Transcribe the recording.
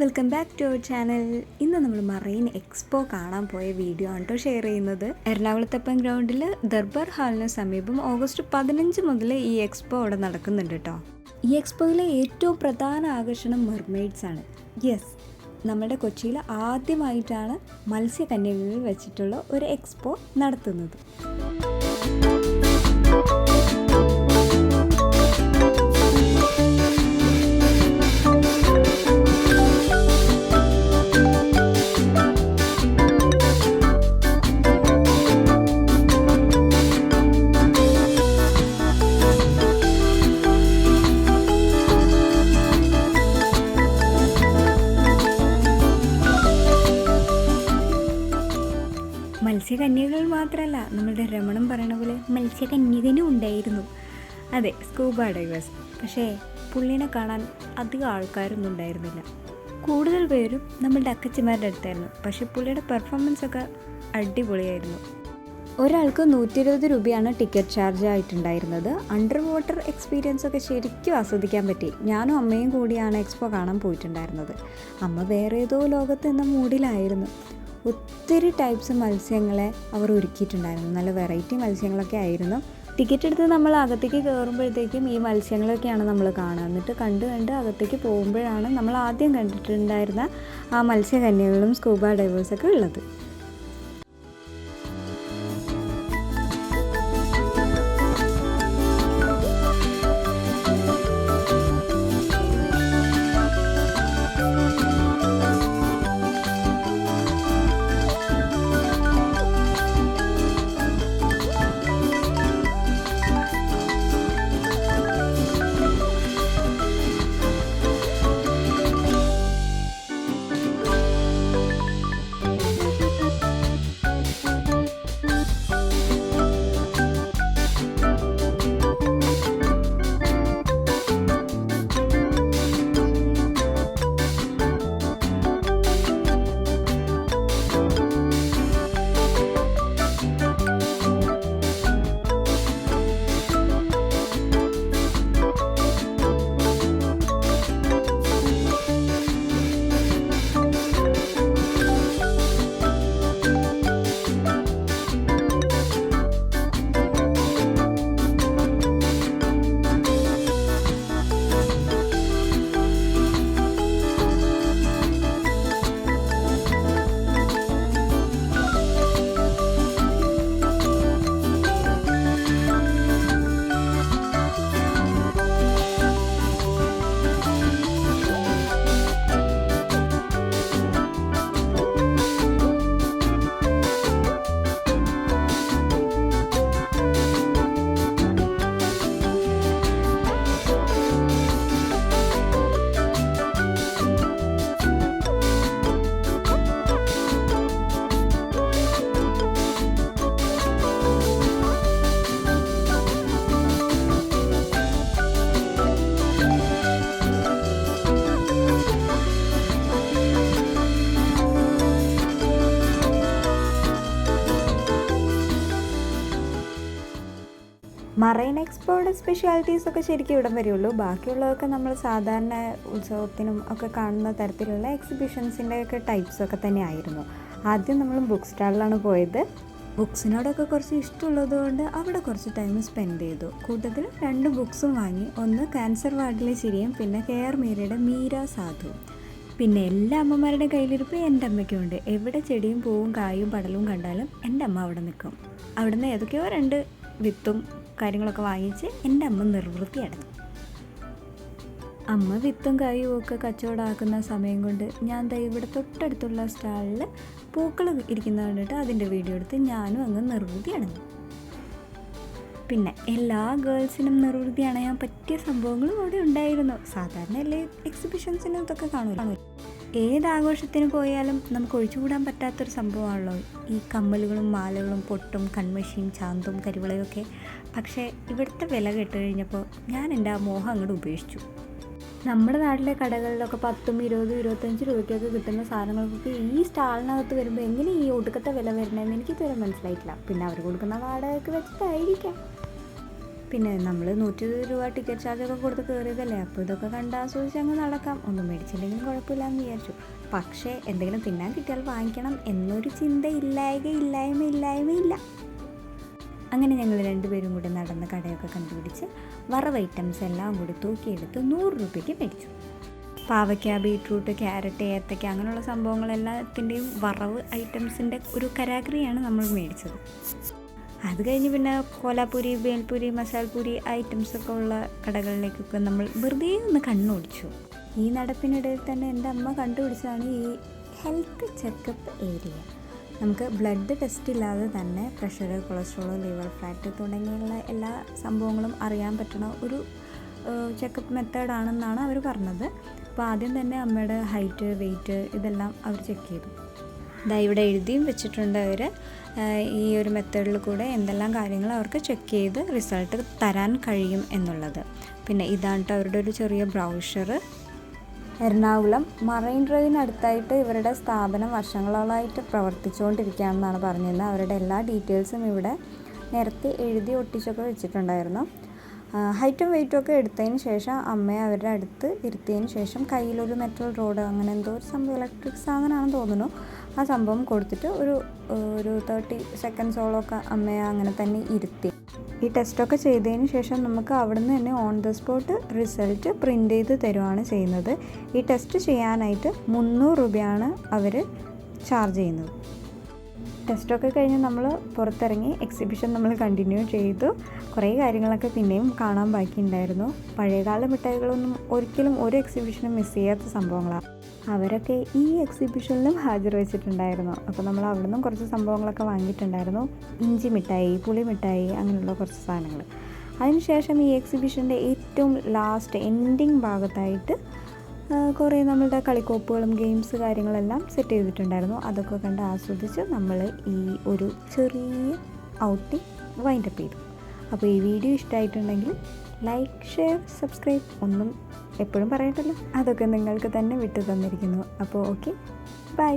Welcome back to our channel. ഇന്ന് നമ്മൾ marine expo കാണാൻ പോയ വീഡിയോ ആണ് കേട്ടോ ഷെയർ ചെയ്യുന്നത്. എറണാകുളത്തപ്പൻ ഗ്രൗണ്ടിൽ ദർബാർ ഹാളിന് സമീപം ഓഗസ്റ്റ് പതിനഞ്ച് മുതൽ ഈ എക്സ്പോ അവിടെ നടക്കുന്നുണ്ട് കേട്ടോ ഈ എക്സ്പോയിലെ ഏറ്റവും പ്രധാന ആകർഷണം മെർമെയ്ഡ്സ് ആണ്. യെസ് നമ്മുടെ കൊച്ചിയിൽ ആദ്യമായിട്ടാണ് മത്സ്യകന്യകളിൽ വെച്ചിട്ടുള്ള ഒരു എക്സ്പോ നടത്തുന്നത്. മത്സ്യകന്യകൾ മാത്രമല്ല നമ്മളുടെ രമണം പറയണ പോലെ മത്സ്യകന്യകനും ഉണ്ടായിരുന്നു. അതെ സ്കൂബ ഡൈവേഴ്സ് പക്ഷേ പുള്ളിനെ കാണാൻ അധികം ആൾക്കാരൊന്നും ഉണ്ടായിരുന്നില്ല. കൂടുതൽ പേരും നമ്മളുടെ അക്കച്ചിമാരുടെ അടുത്തായിരുന്നു. പക്ഷേ പുള്ളിയുടെ പെർഫോമൻസ് ഒക്കെ അടിപൊളിയായിരുന്നു. ഒരാൾക്ക് നൂറ്റി ഇരുപത് രൂപയാണ് ടിക്കറ്റ് ചാർജ് ആയിട്ടുണ്ടായിരുന്നത്. അണ്ടർ വാട്ടർ എക്സ്പീരിയൻസ് ഒക്കെ ശരിക്കും ആസ്വദിക്കാൻ പറ്റി. ഞാനും അമ്മയും കൂടിയാണ് എക്സ്പോ കാണാൻ പോയിട്ടുണ്ടായിരുന്നത്. അമ്മ വേറെ ഏതോ ലോകത്ത് എന്ന മൂഡിലായിരുന്നു ഒത്തിരി ടൈപ്സ് മത്സ്യങ്ങളെ അവർ ഒരുക്കിയിട്ടുണ്ടായിരുന്നു. നല്ല വെറൈറ്റി മത്സ്യങ്ങളൊക്കെ ആയിരുന്നു. ടിക്കറ്റ് എടുത്ത് നമ്മൾ അകത്തേക്ക് കയറുമ്പോഴത്തേക്കും ഈ മത്സ്യങ്ങളൊക്കെയാണ് നമ്മൾ കാണുക. എന്നിട്ട് കണ്ട് കണ്ട് അകത്തേക്ക് പോകുമ്പോഴാണ് നമ്മൾ ആദ്യം കണ്ടിട്ടുണ്ടായിരുന്ന ആ മത്സ്യകന്യകളും സ്കൂബ ഡൈവേഴ്സൊക്കെ ഉള്ളത്. മറൈൻ എക്സ്പോയുടെ സ്പെഷ്യാലിറ്റീസ് ഒക്കെ ശരിക്കും ഇവിടം വരെയുള്ളൂ. ബാക്കിയുള്ളതൊക്കെ നമ്മൾ സാധാരണ ഉത്സവത്തിനും ഒക്കെ കാണുന്ന തരത്തിലുള്ള എക്സിബിഷൻസിന്റെ ഒക്കെ ടൈപ്സ് ഒക്കെ തന്നെ ആയിരുന്നു ആദ്യം നമ്മൾ ബുക്ക് സ്റ്റാളിലാണ് പോയത്. ബുക്സിനോടൊക്കെ കുറച്ച് ഇഷ്ടമുള്ളത് കൊണ്ട് അവിടെ കുറച്ച് ടൈം സ്പെൻഡ് ചെയ്തു. കൂട്ടത്തിൽ രണ്ട് ബുക്സും വാങ്ങി. ഒന്ന് ക്യാൻസർ വാർഡിലെ ചിരിയും പിന്നെ കെ ആർ മീരയുടെ മീര സാധു പിന്നെ എല്ലാ അമ്മമാരുടെ കയ്യിലിരിപ്പ് എന്റെ അമ്മയ്ക്കുണ്ട് എവിടെ ചെടിയും പൂവും കായും പടലും കണ്ടാലും എന്റെ അമ്മ അവിടെ നിൽക്കും. അവിടുന്ന് ഏതൊക്കെയോ രണ്ട് വിത്തും കാര്യങ്ങളൊക്കെ വാങ്ങിച്ച് എന്റെ അമ്മ നിർവൃത്തി അടഞ്ഞു അമ്മ വിത്തും കായും ഒക്കെ കച്ചവടമാക്കുന്ന സമയം കൊണ്ട് ഞാൻ ദാ ഇവിടെ തൊട്ടടുത്തുള്ള സ്റ്റാളിൽ പൂക്കൾ ഇരിക്കുന്ന കണ്ടിട്ട് അതിന്റെ വീഡിയോ എടുത്ത് ഞാനും അങ്ങ് നിർവൃതി അടഞ്ഞു പിന്നെ എല്ലാ ഗേൾസിനും നിർവൃതി അണയാൻ പറ്റിയ സംഭവങ്ങളും അവിടെ ഉണ്ടായിരുന്നു. സാധാരണ എല്ലാ എക്സിബിഷൻസിനും ഇതൊക്കെ കാണുമല്ലോ ഏത് ആഘോഷത്തിന് പോയാലും നമുക്ക് ഒഴിച്ചുകൂടാൻ പറ്റാത്തൊരു സംഭവമാണല്ലോ ഈ കമ്മലുകളും മാലകളും പൊട്ടും കൺമഷിയും ചാന്തും കരിവളയും ഒക്കെ. പക്ഷേ ഇവിടുത്തെ വില കേട്ട് കഴിഞ്ഞപ്പോൾ ഞാൻ എന്റെ ആ മോഹം അങ്ങോട്ട് ഉപേക്ഷിച്ചു. നമ്മുടെ നാട്ടിലെ കടകളിലൊക്കെ പത്തും ഇരുപതും ഇരുപത്തഞ്ച് രൂപയ്ക്കൊക്കെ കിട്ടുന്ന സാധനങ്ങൾക്കൊക്കെ ഈ സ്റ്റാളിനകത്ത് വരുമ്പോൾ എങ്ങനെ ഈ ഒടുക്കത്തെ വില വരണമെന്ന് എനിക്ക് ഇതുവരെ മനസ്സിലായിട്ടില്ല. പിന്നെ അവർ കൊടുക്കുന്ന വാടകയ്ക്ക് വെച്ചിട്ടായിരിക്കാം. പിന്നെ നമ്മൾ നൂറ്റി ഇരുപത് രൂപ ടിക്കറ്റ് ചാർജൊക്കെ കൊടുത്ത് കയറിയതല്ലേ അപ്പോൾ ഇതൊക്കെ കണ്ട് ആസ്വദിച്ച് അങ്ങ് നടക്കാം. ഒന്നും മേടിച്ചില്ലെങ്കിലും കുഴപ്പമില്ല എന്ന് വിചാരിച്ചു. പക്ഷേ എന്തെങ്കിലും തിന്നാൻ കിട്ടിയാൽ വാങ്ങിക്കണം എന്നൊരു ചിന്ത ഇല്ലായക ഇല്ലായ്മ ഇല്ലായ്മ ഇല്ല. അങ്ങനെ ഞങ്ങൾ രണ്ടുപേരും കൂടി നടന്ന് കടയൊക്കെ കണ്ടുപിടിച്ച് വറവ് ഐറ്റംസ് എല്ലാം കൂടി തൂക്കിയെടുത്ത് നൂറ് രൂപയ്ക്ക് മേടിച്ചു. പാവയ്ക്ക ബീട്രൂട്ട് ക്യാരറ്റ് ഏത്തയ്ക്ക അങ്ങനെയുള്ള സംഭവങ്ങളെല്ലാത്തിന്റെയും വറവ് ഐറ്റംസിന്റെ ഒരു കരാഗ്രിയാണ് നമ്മൾ മേടിച്ചത്. അത് കഴിഞ്ഞ് പിന്നെ കോലാപ്പൂരി ബേൽപൂരി മസാൽപൂരി ഐറ്റംസൊക്കെ ഉള്ള കടകളിലേക്കൊക്കെ നമ്മൾ വെറുതെ ഒന്ന് കണ്ണോടിച്ചു. ഈ നടപ്പിനിടയിൽ തന്നെ എന്റെ അമ്മ കണ്ടുപിടിച്ചതാണ് ഈ ഹെൽത്ത് ചെക്കപ്പ് ഏരിയ നമുക്ക് ബ്ലഡ് ടെസ്റ്റ് ഇല്ലാതെ തന്നെ പ്രഷർ കൊളസ്ട്രോൾ ലിവർ ഫാറ്റ് തുടങ്ങിയുള്ള എല്ലാ സംഭവങ്ങളും അറിയാൻ പറ്റുന്ന ഒരു ചെക്കപ്പ് മെത്തേഡാണെന്നാണ് അവർ പറഞ്ഞത്. അപ്പോൾ ആദ്യം തന്നെ അമ്മയുടെ ഹൈറ്റ് വെയിറ്റ് ഇതെല്ലാം അവർ ചെക്ക് ചെയ്തു. ഇതാ ഇവിടെ എഴുതിയും വെച്ചിട്ടുണ്ട് അവർ ഈ ഒരു മെത്തേഡിൽ കൂടെ എന്തെല്ലാം കാര്യങ്ങൾ അവർക്ക് ചെക്ക് ചെയ്ത് റിസൾട്ട് തരാൻ കഴിയും എന്നുള്ളത്. പിന്നെ ഇതാണ് അവരുടെ ഒരു ചെറിയ ബ്രൗഷർ എറണാകുളം മറൈൻ ഡ്രൈവിനടുത്തായിട്ട് ഇവരുടെ സ്ഥാപനം വർഷങ്ങളോളമായിട്ട് പ്രവർത്തിച്ചുകൊണ്ടിരിക്കുകയാണെന്നാണ് പറഞ്ഞിരുന്നത്. അവരുടെ എല്ലാ ഡീറ്റെയിൽസും ഇവിടെ നേരത്തെ എഴുതി ഒട്ടിച്ചൊക്കെ വെച്ചിട്ടുണ്ടായിരുന്നു. ഹൈറ്റും വെയിറ്റും ഒക്കെ എടുത്തതിന് ശേഷം അമ്മയെ അവരുടെ അടുത്ത് ഇരുത്തിയതിന് ശേഷം കയ്യിലൊരു മെറ്റൽ റോഡ് അങ്ങനെ എന്തോ ഒരു സംഭവം ഇലക്ട്രിക് സാധനമാണെന്ന് തോന്നുന്നു. ആ സംഭവം കൊടുത്തിട്ട് ഒരു ഒരു തേർട്ടി സെക്കൻഡ്സോളമൊക്കെ അമ്മയെ അങ്ങനെ തന്നെ ഇരുത്തി. ഈ ടെസ്റ്റൊക്കെ ചെയ്തതിന് ശേഷം നമുക്ക് അവിടുന്ന് തന്നെ on the spot result print ചെയ്ത് തരുവാണ് ചെയ്യുന്നത്. ഈ ടെസ്റ്റ് ചെയ്യാനായിട്ട് മുന്നൂറ് രൂപയാണ് അവർ ചാർജ് ചെയ്യുന്നത്. ടെസ്റ്റൊക്കെ കഴിഞ്ഞ് നമ്മൾ പുറത്തിറങ്ങി എക്സിബിഷൻ നമ്മൾ കണ്ടിന്യൂ ചെയ്തു. കുറേ കാര്യങ്ങളൊക്കെ പിന്നെയും കാണാൻ ബാക്കിയുണ്ടായിരുന്നു. പഴയകാല മിഠായികളൊന്നും ഒരിക്കലും ഒരു എക്സിബിഷനും മിസ് ചെയ്യാത്ത സംഭവങ്ങളാണ് അവരൊക്കെ ഈ എക്സിബിഷനിലും ഹാജർ വെച്ചിട്ടുണ്ടായിരുന്നു. അപ്പോൾ നമ്മൾ അവിടെ നിന്നും കുറച്ച് സംഭവങ്ങളൊക്കെ വാങ്ങിയിട്ടുണ്ടായിരുന്നു. ഇഞ്ചി മിഠായി പുളി മിഠായി അങ്ങനെയുള്ള കുറച്ച് സാധനങ്ങൾ അതിനുശേഷം ഈ എക്സിബിഷന്റെ ഏറ്റവും ലാസ്റ്റ് എൻഡിങ് ഭാഗത്തായിട്ട് കുറേ നമ്മളുടെ കളിക്കോപ്പുകളും ഗെയിംസ് കാര്യങ്ങളെല്ലാം സെറ്റ് ചെയ്തിട്ടുണ്ടായിരുന്നു. അതൊക്കെ കണ്ട് ആസ്വദിച്ച് നമ്മൾ ഈ ഒരു ചെറിയ ഔട്ടിങ് വൈൻഡപ്പ് ചെയ്തു. അപ്പോൾ ഈ വീഡിയോ ഇഷ്ടമായിട്ടുണ്ടെങ്കിൽ ലൈക്ക് ഷെയർ സബ്സ്ക്രൈബ് ഒന്നും എപ്പോഴും പറയട്ടല്ലോ അതൊക്കെ നിങ്ങൾക്ക് തന്നെ വിട്ടു തന്നിരിക്കുന്നു. അപ്പോൾ ഓക്കെ ബൈ